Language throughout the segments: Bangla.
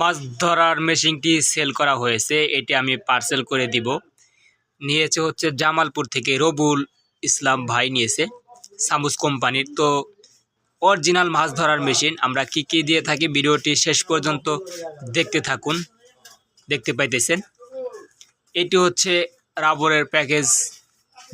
মাছ ধরার মেশিনটি সেল করা হয়েছে, এটি আমি পার্সেল করে দিব। নিয়েছে হচ্ছে জামালপুর থেকে রবুল ইসলাম ভাই নিয়েছে, সামুস কোম্পানির। তো অরিজিনাল মাছ ধরার মেশিন, আমরা কি কি দিয়ে থাকি ভিডিওটি শেষ পর্যন্ত দেখতে থাকুন, দেখতে পাইতেছেন। এটি হচ্ছে রাবরের প্যাকেজ,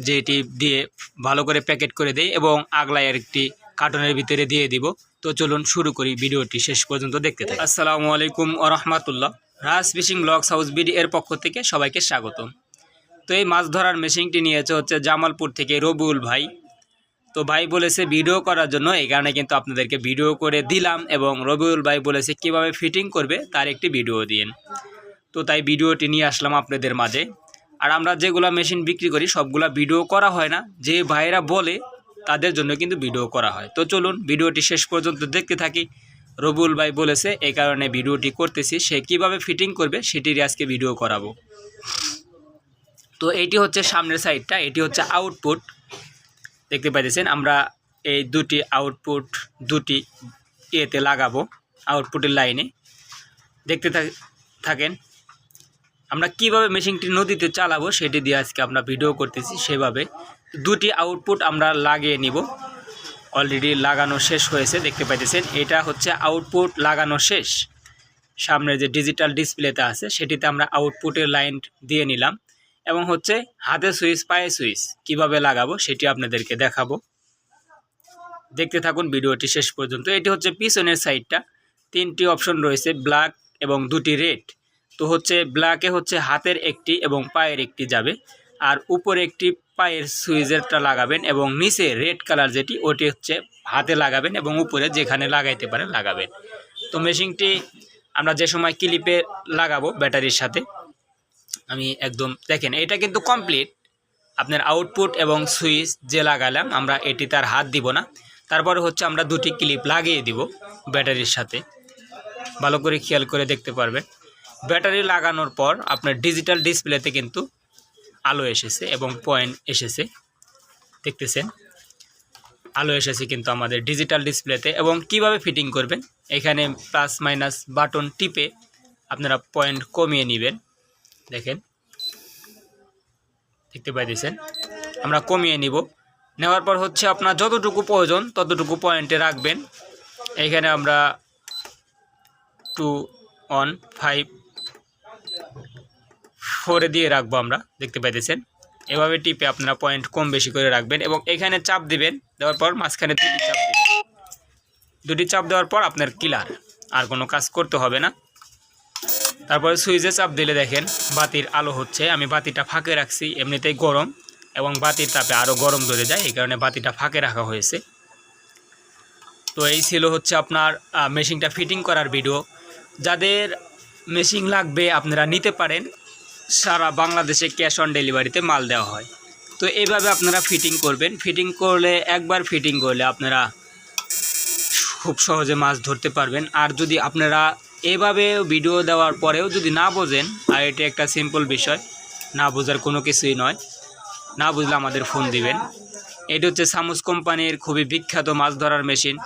যেটি দিয়ে ভালো করে প্যাকেট করে দেয় এবং আগলায় একটি কার্টনের ভিতরে দিয়ে দিব। তো চলুন শুরু করি ভিডিওটি, শেষ পর্যন্ত দেখতে থাকি আসসালামু আলাইকুম রহমতুল্লাহ। Raj fishing blogs house BD এর পক্ষ থেকে সবাইকে স্বাগতম। তো এই মাছ ধরার মেশিনটি নিয়েছে হচ্ছে জামালপুর থেকে রবিউল ভাই। তো ভাই বলেছে ভিডিও করার জন্য, এই কারণে কিন্তু আপনাদেরকে ভিডিও করে দিলাম এবং রবিউল ভাই বলেছে কীভাবে ফিটিং করবে তার একটি ভিডিও দিন তো তাই ভিডিওটি নিয়ে আসলাম আপনাদের মাঝে। আর আমরা যেগুলা মেশিন বিক্রি করি, সবগুলা ভিডিও করা হয় না। যে ভাইরা বলে তাদের জন্য কিন্তু ভিডিও করা হয়। তো চলুন ভিডিওটি শেষ পর্যন্ত দেখতে থাকি। রবুল ভাই বলেছে এই কারণে ভিডিওটি করতেছি, সে কীভাবে ফিটিং করবে সেটির আজকে ভিডিও করাবো। তো এটি হচ্ছে সামনের সাইডটা, এটি হচ্ছে আউটপুট দেখতে পাইতেছেন, আমরা এই দুটি আউটপুট দুটি ইয়েতে লাগাবো আউটপুটের লাইনে। দেখতে থাক- থাকেন আমরা কীভাবে মেশিনটি নদীতে চালাবো সেটি দিয়ে আজকে আমরা ভিডিও করতেছি সেভাবে। দুটি আউটপুট আমরা লাগিয়ে নিব। অলরেডি লাগানো শেষ হয়েছে, দেখতে পাইতেছেন। এটা হচ্ছে আউটপুট লাগানো শেষ। সামনে যে ডিজিটাল ডিসপ্লেতে আছে, সেটিতে আমরা আউটপুটের লাইন দিয়ে নিলাম। এবং হচ্ছে হাতে সুইচ পায়ে সুইচ কীভাবে লাগাবো সেটি আপনাদেরকে দেখাবো। দেখতে থাকুন ভিডিওটি শেষ পর্যন্ত। এটি হচ্ছে পিছনের সাইডটা তিনটি অপশন রয়েছে ব্ল্যাক এবং দুটি রেড তো হচ্ছে ব্ল্যাকে হচ্ছে হাতের একটি এবং পায়ের একটি যাবে। আর উপরে একটি পায়ের সুইচেরটা লাগাবেন এবং নিচে রেড কালার যেটি, ওটি হচ্ছে হাতে লাগাবেন এবং উপরে যেখানে লাগাইতে পারেন লাগাবেন। তো মেশিনটি আমরা যে সময় ক্লিপে লাগাবো ব্যাটারির সাথে, আমি একদম দেখেন, এটা কিন্তু কমপ্লিট আপনার আউটপুট এবং সুইচ যে লাগালাম, আমরা এটি তার হাত দিব না। তারপরে হচ্ছে আমরা দুটি ক্লিপ লাগিয়ে দিব ব্যাটারির সাথে। ভালো করে খেয়াল করে দেখতে পারবেন। ব্যাটারি লাগানোর পর আপনার ডিজিটাল ডিসপ্লেতে কিন্তু আলো এসেছে এবং পয়েন্ট এসেছে। দেখতেছেন? আলো এসেছে কিন্তু আমাদের ডিজিটাল ডিসপ্লেতে এবং কীভাবে ফিটিং করবেন? এখানে প্লাস মাইনাস বাটন টিপে আপনারা পয়েন্ট কমিয়ে নেবেন। দেখেন? দেখতে পাইতেছেন? আমরা কমিয়ে নিব। নেওয়ার পর হচ্ছে আপনার যতটুকু প্রয়োজন ততটুকু পয়েন্টে রাখবেন। এখানে আমরা টু ওয়ান ফাইভ ফোরে দিয়ে রাখব আমরা, দেখতে পাইতেছেন। এভাবে টিপে আপনারা পয়েন্ট কম বেশি করে রাখবেন এবং এখানে চাপ দিবেন, দেওয়ার পর মাঝখানে দুটি চাপ দিবেন। দুটি চাপ দেওয়ার পর আপনার কিলার আর কোনো কাজ করতে হবে না। তারপরে সুইচে চাপ দিলে দেখেন বাতির আলো হচ্ছে, আমি বাতিটা ফাঁকে রাখছি, এমনিতেই গরম এবং বাতির তাপে আরও গরম ধরে যায়, এই কারণে বাতিটা ফাঁকে রাখা হয়েছে। তো এই ছিল হচ্ছে আপনার মেশিনটা ফিটিং করার ভিডিও যাদের মেশিন লাগবে আপনারা নিতে পারেন সারা বাংলাদেশে ক্যাশ অন ডেলিভারিতে মাল দেওয়া হয়। তো এইভাবে আপনারা ফিটিং করবেন। ফিটিং করলে, একবার ফিটিং করলে আপনারা খুব সহজে মাছ ধরতে পারবেন। আর যদি আপনারা এভাবে ভিডিও দেওয়ার পরেও যদি না বোঝেন, আর এটা একটা সিম্পল বিষয়, না বোঝার কোনো কিছুই নয়, না বুঝলে আমাদের ফোন দিবেন। এটি হচ্ছে সামুস কোম্পানির খুবই বিখ্যাত মাছ ধরার মেশিন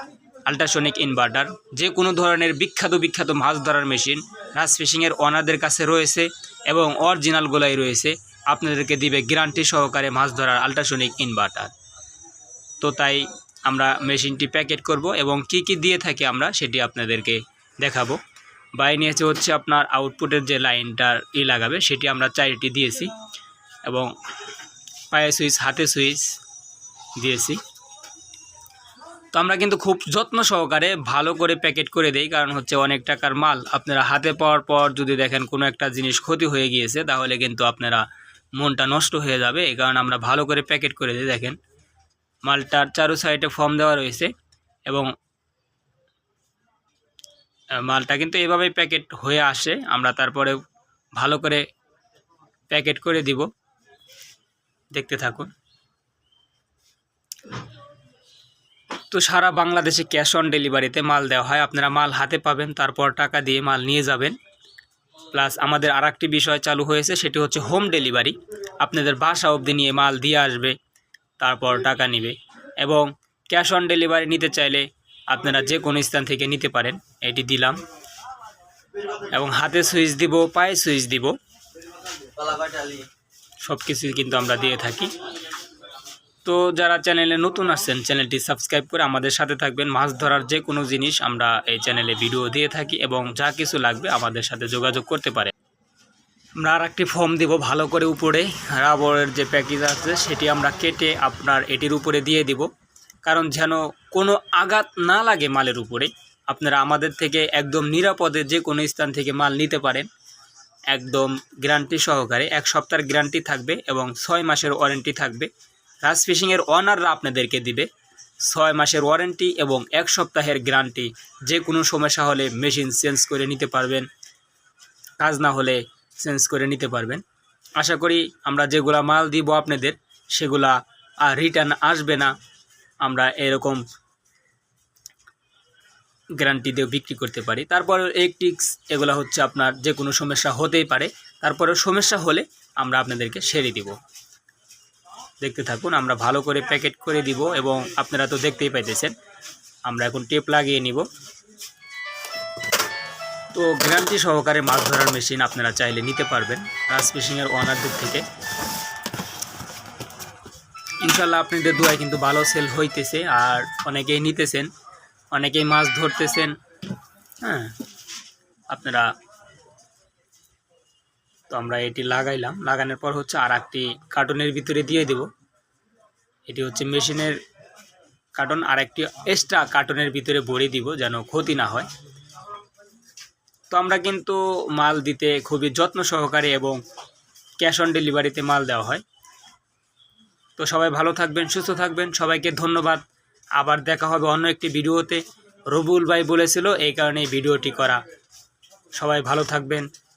আল্ট্রাসনিক ইনভার্টার যে কোনো ধরনের বিখ্যাত বিখ্যাত মাছ ধরার মেশিন, রাজ ফিশিংয়ের ওনারদের কাছে রয়েছে। এবং অরিজিনালগুলাই রয়েছে। আপনাদেরকে দিবে গ্যারান্টি সহকারে মাছ ধরার আল্ট্রাসনিক ইনভার্টার তো তাই আমরা মেশিনটি প্যাকেট করব এবং কি কি দিয়ে থাকি আমরা সেটি আপনাদেরকে দেখাবো। বাই নিয়েছে হচ্ছে আপনার আউটপুটের যে লাইনটার ই লাগাবে, সেটি আমরা চারিটি দিয়েছি এবং পায়ে সুইচ, হাতে সুইচ দিয়েছি। আমরা কিন্তু খুব যত্ন সহকারে ভালো করে প্যাকেট করে দেই, কারণ হচ্ছে অনেক টাকার মাল। আপনারা হাতে পাওয়ার পর যদি দেখেন কোনো একটা জিনিস ক্ষতি হয়ে গিয়েছে, তাহলে কিন্তু আপনারা মনটা নষ্ট হয়ে যাবে। এই কারণে আমরা ভালো করে প্যাকেট করে দিই, দেখেন। মালটার চারু সাইডে ফর্ম দেওয়া রয়েছে এবং মালটা কিন্তু এভাবেই প্যাকেট হয়ে আসে। আমরা তারপরে ভালো করে প্যাকেট করে দিব। দেখতে থাকুন। তো সারা বাংলাদেশে ক্যাশ অন ডেলিভারিতে মাল দেওয়া হয়। আপনারা মাল হাতে পাবেন, তারপর টাকা দিয়ে মাল নিয়ে যাবেন। প্লাস আমাদের আর বিষয় চালু হয়েছে, সেটি হচ্ছে হোম ডেলিভারি। আপনাদের বাসা অবধি নিয়ে মাল দিয়ে আসবে, তারপর টাকা নেবে। এবং ক্যাশ অন ডেলিভারি নিতে চাইলে আপনারা যে কোনো স্থান থেকে নিতে পারেন, এটি দিলাম। এবং হাতে সুইচ দিব, পায়ে সুইচ দিব। সব কিছুই কিন্তু আমরা দিয়ে থাকি। তো যারা চ্যানেলে নতুন আসছেন চ্যানেলটি সাবস্ক্রাইব করে আমাদের সাথে থাকবেন। মাছ ধরার যে কোনো জিনিস আমরা এই চ্যানেলে ভিডিও দিয়ে থাকি এবং যা কিছু লাগবে আমাদের সাথে যোগাযোগ করতে পারে আমরা আর একটি ফর্ম দিব ভালো করে উপরে। রাবরের যে প্যাকেজ আছে, সেটি আমরা কেটে আপনার এটির উপরে দিয়ে দিব। কারণ যেন কোনো আঘাত না লাগে মালের উপরে। আপনারা আমাদের থেকে একদম নিরাপদে যে কোনো স্থান থেকে মাল নিতে পারেন। একদম গ্যারান্টি সহকারে এক সপ্তাহের গ্যারান্টি থাকবে এবং ছয় মাসের ওয়ারেন্টি থাকবে। রাজ ফিশিংয়ের অনাররা আপনাদেরকে দিবে। ছয় মাসের ওয়ারেন্টি এবং এক সপ্তাহের গ্যারান্টি। যে কোনো সমস্যা হলে মেশিন চেঞ্জ করে নিতে পারবেন। কাজ না হলে চেঞ্জ করে নিতে পারবেন। আশা করি আমরা যেগুলা মাল দিব আপনাদের, সেগুলা আর রিটার্ন আসবে না। আমরা এরকম গ্যারান্টি দিয়ে বিক্রি করতে পারি। তারপরে ইলেকট্রিক্স এগুলো হচ্ছে আপনার যে কোনো সমস্যা হতেই পারে। তারপরে সমস্যা হলে আমরা আপনাদেরকে সেরে দিব। দেখতে থাকুন, আমরা ভালো করে প্যাকেট করে দিব এবং আপনারা তো দেখতেই পাইতেছেন, আমরা এখন টেপ লাগিয়ে নিব। তো গ্যারান্টি সহকারে মাছ ধরার মেশিন আপনারা চাইলে নিতে পারবেন, রাজ ফিশিংয়ের ওনারদের থেকে। ইনশাল্লাহ আপনাদের দোয়ায় কিন্তু ভালো সেল হইতেছে, আর অনেকেই নিতেছেন, অনেকেই মাছ ধরতেছেন হ্যাঁ আপনারা তো আমরা এটি লাগাইলাম। লাগানোর পর হচ্ছে আর একটি কার্টনের ভিতরে দিয়ে দেব। এটি হচ্ছে মেশিনের কার্টন আর একটি এক্সট্রা কার্টনের ভিতরে ভরে দিব যেন ক্ষতি না হয়। তো আমরা কিন্তু মাল দিতে খুবই যত্ন সহকারে এবং ক্যাশ অন ডেলিভারিতে মাল দেওয়া হয়। তো সবাই ভালো থাকবেন, সুস্থ থাকবেন। সবাইকে ধন্যবাদ। আবার দেখা হবে অন্য একটি ভিডিওতে। রবুল ভাই বলেছিল, এই কারণে ভিডিওটি করা। সবাই ভালো থাকবেন।